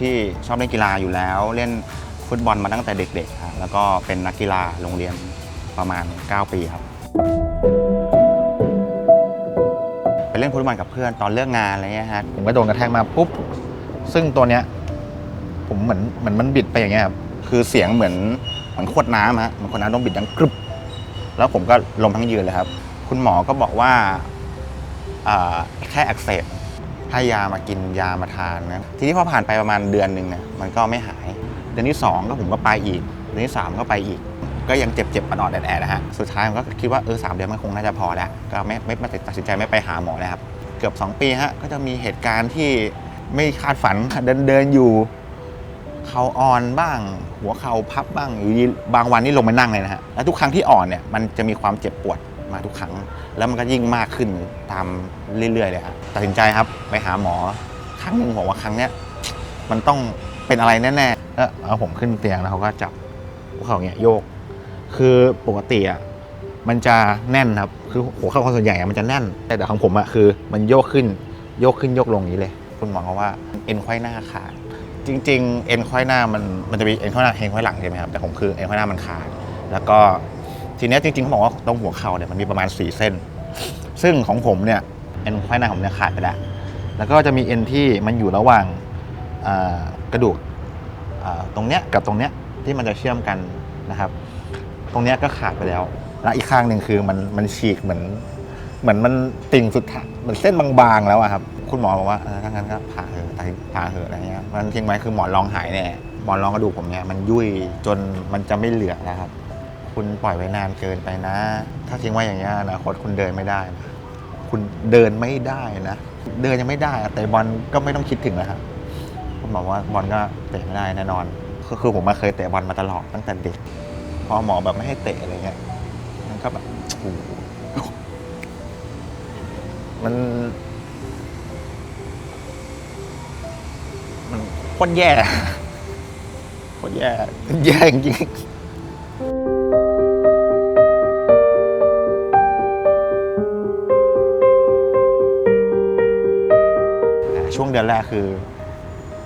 ที่ชอบเล่นกีฬาอยู่แล้ว เล่นฟุตบอลมาตั้งแต่เด็กๆครับแล้วก็เป็นนักกีฬาโรงเรียนประมาณ 9 ปีครับไปเล่นฟุตบอลกับเพื่อนตอนเลิกงานอะไรเงี้ยฮะผมก็โดนกระแทกมาปุ๊บซึ่งตัวเนี้ยผมเหมือนเหมือนมันบิดไปอย่างเงี้ยครับคือเสียงเหมือนเหมือนขวดน้ำฮะเหมือนขวดน้ำต้องบิดดังกรึบแล้วผมก็ลมทั้งยืนเลยครับ คุณหมอก็บอกว่าอ่าแค่อักเสบ ให้ยามากินยามาทานนะทีนี้พอผ่านไปประมาณเดือนหนึ่งเนี่ยมันก็ไม่หาย เดือนที่สองก็ผมก็ไปอีกเดือนที่สามก็ไปอีก ก็ยังเจ็บเจ็บๆอ่อนๆแอดๆนะฮะสุดท้ายผมก็คิดว่าเออสามเดือนมันคงน่าจะพอแล้วก็ไม่ไม่ไมตัดสินใจไม่ไปหาหมอนะครับเกือบ 2 ปีฮะก็จะมีเหตุการณ์ที่ไม่คาดฝันเดินเดินอยู่เข่าอ่อนบ้าง หัวเข่าพับบ้างอยู่บางวันนี่ลงไปนั่งเลยนะฮะแล้วทุกครั้งที่อ่อนเนี่ยมันจะมีความเจ็บปวด มาทุกครั้ง แล้วมันก็ยิ่งมากขึ้นตามเรื่อยๆเลยครับตัดสินใจครับไปหาหมอครั้งหนึ่งบอกว่าครั้งเนี้ยมันต้องเป็นอะไรแน่ๆก็เอาผมขึ้นเตียงแล้วเขาก็จับหัวเข่าเงี้ยโยก คือปกติอะมันจะแน่นครับ คือหัวเข่าคนส่วนใหญ่อะมันจะแน่น แต่ของผมอะคือ มันโยกขึ้น โยกขึ้นโยกลงอย่างนี้เลย คุณหมอเขาว่าเอ็นไขว้หน้าขาด จริง ๆ เอ็นไขว้หน้ามันมันจะมีเอ็นไขว้หน้าเอ็นไขว้หลังใช่ไหมครับ แต่ผมคือเอ็นไขว้หน้ามันขาด แล้วก็ ทีเนี้ยจริงๆเขาบอกว่าตรงหัวเข่าเนี่ยมันมีประมาณ 4 เส้น ซึ่งของผมเนี่ยเอ็นไขว้หน้าผมเนี่ยขาดไปแล้ว แล้วก็จะมีเอ็นที่มันอยู่ระหว่างอ่ากระดูกอ่าตรงเนี้ยกับตรงเนี้ยที่มันจะเชื่อมกันนะครับ ตรงเนี้ยก็ขาดไปแล้ว และอีกข้างหนึ่งคือมันมันฉีกเหมือน เหมือนมันติ่งสุดท้ายเหมือนเส้นบางๆแล้วอะครับ คุณหมอบอกว่าเออถ้างั้นก็ผ่าเถอะตัดผ่าเถอะอะไรเงี้ยมันทิ้งไว้คือหมอนรองหายแน่หมอนรองกระดูกผมเนี่ยมันยุ่ยจนมันจะไม่เหลือแล้วครับ คุณปล่อยไว้นานเกินไปนะ ถ้าทิ้งไว้อย่างเงี้ยอนาคตคุณเดินไม่ได้นะคุณเดินไม่ได้นะ เดินยังไม่ได้อะแต่บอลก็ไม่ต้องคิดถึงนะครับคุณหมอว่าบอลก็เตะไม่ได้แน่นอนก็คือผมมาเคยเตะบอลมาตลอดตั้งแต่เด็ก พอหมอแบบไม่ให้เตะอะไรเงี้ย มันก็แบบโอ้โหมัน มันโคตรแย่โคตรแย่แย่จริงๆ เดือนแรกคือ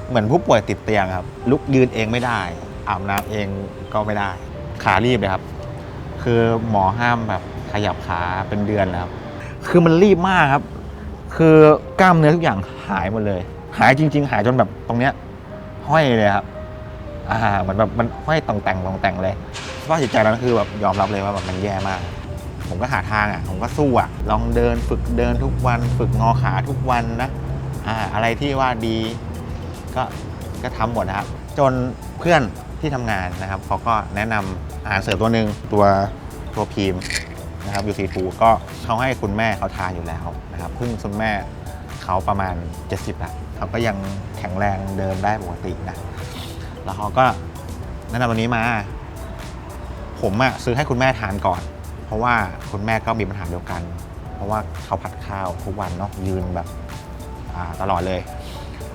เหมือนผู้ป่วยติดเตียงครับ ลุกยืนเองไม่ได้ อาบน้ำเองก็ไม่ได้ ขารีบเลยครับ คือหมอห้ามแบบขยับขาเป็นเดือนแล้วครับ คือมันรีบมากครับ คือกล้ามเนื้อทุกอย่างหายหมดเลย หายจริง ๆ หายจนแบบตรงเนี้ยห้อยเลยครับ อ่าเหมือนแบบมันห้อยต่องแต่งต่องแต่งเลยสภาพจิตใจนั้นคือแบบยอมรับเลยว่าแบบมันแย่มาก ผมก็หาทางอะ ผมก็สู้อะ ลองเดินฝึกเดินทุกวัน ฝึกงอขาทุกวันนะ อะไรที่ว่าดีก็ก็ทำหมดนะครับ จนเพื่อนที่ทำงานนะครับเขาก็แนะนำอาหารเสริมตัวหนึ่งตัวตัวพีมนะครับยูซีทูก็เขาให้คุณแม่เขาทานอยู่แล้วนะครับเพิ่งคุณแม่เขาประมาณ 70ละเขาก็ยังแข็งแรงเดินได้ปกตินะแล้วเขาก็แนะนำวันนี้มา ผมอะซื้อให้คุณแม่ทานก่อน เพราะว่าคุณแม่ก็มีปัญหาเดียวกัน เพราะว่าเขาผัดข้าวทุกวันเนาะยืนแบบ ตลอดเลย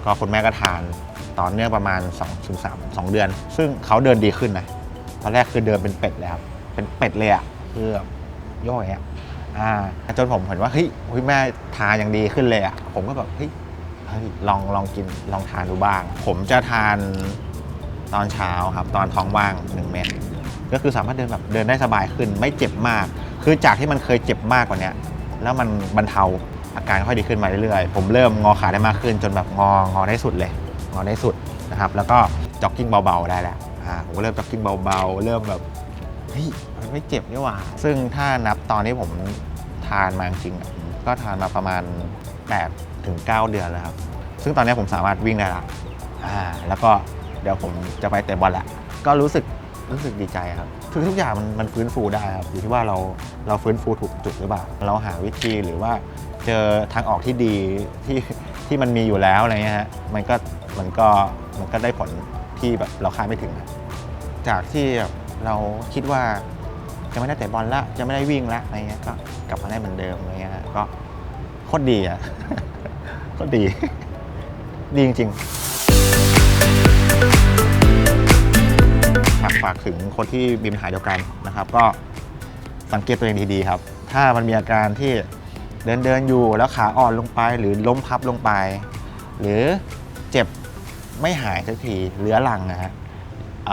ก็คุณแม่ก็ทานต่อเนื่องประมาณ2ถึง3 2เดือน ซึ่งเขาเดินดีขึ้นนะตอนแรกคือเดินเป็นเป็ดเลยครับเป็นเป็ดเลยอะคือย่อยอะอ่าจนผมเห็นว่าเฮ้ยแม่ทานอย่างดีขึ้นเลยอะผมก็แบบเฮ้ยลองลองกินลองทานดูบ้าง ผมจะทานตอนเช้าครับ ตอนท้องว่าง 1 เม็ดก็คือสามารถเดินแบบเดินได้สบายขึ้น ไม่เจ็บมาก คือจากที่มันเคยเจ็บมากกว่านี้แล้วมันบรรเทา อาการค่อยดีขึ้นมาเรื่อยๆ ผมเริ่มงอขาได้มากขึ้น จนแบบงองอได้สุดเลย งอได้สุดนะครับ แล้วก็จ็อกกิ้งเบาๆได้แล้วอ่าผมก็เริ่มจ็อกกิ้งเบาๆ เริ่มแบบเฮ้ยมันไม่เจ็บนี่หว่า ซึ่งถ้านับตอนที่ผมทานมาจริงๆก็ทานมาประมาณ8ถึง9เดือนแล้วครับ ซึ่งตอนนี้ผมสามารถวิ่งได้ละอ่าแล้วก็เดี๋ยวผมจะไปเตะบอลละก็รู้สึกรู้สึกดีใจครับ คือทุกอย่างมันมันฟื้นฟูได้ครับอยู่ที่ว่าเราเราฟื้นฟูถูกจุดหรือเปล่า เราหาวิธีหรือว่าเจอทางออกที่ดีที่ที่มันมีอยู่แล้วอะไรเงี้ยฮะมันก็มันก็มันก็ได้ผลที่แบบเราคาดไม่ถึงอะจากที่แบบเราคิดว่าจะไม่ได้เตะบอลละจะไม่ได้วิ่งละอะไรเงี้ยก็กลับมาได้เหมือนเดิมอะไรเงี้ยฮะก็โคตรดีอะ โคตรดี ดีจริงๆ ฝากฝากถึงคนที่มีปัญหาเดียวกันนะครับ ก็สังเกตตัวเองดีๆครับ ถ้ามันมีอาการที่เดินเดินๆอยู่แล้วขาอ่อนลงไป หรือล้มพับลงไป หรือเจ็บไม่หายสักทีเรื้อรังนะฮะอ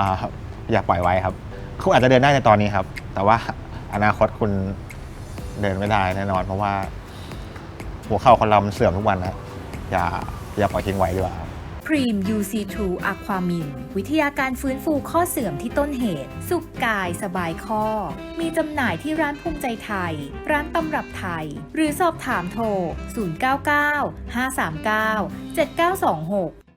อย่าปล่อยไว้ครับ คุณอาจจะเดินได้ในตอนนี้ครับ แต่ว่าอนาคตคุณเดินไม่ได้แน่นอน เพราะว่าหัวเข่าคนเรามันเสื่อมทุกวันนะอย่าอย่าปล่อยทิ้งไว้ดีกว่า ครีม UC2 Aquamin วิทยาการฟื้นฟูข้อเสื่อมที่ต้นเหตุ สุขกายสบายข้อ มีจำหน่ายที่ร้านภูมิใจไทย ร้านตำรับไทย หรือสอบถามโทร 099 539 7926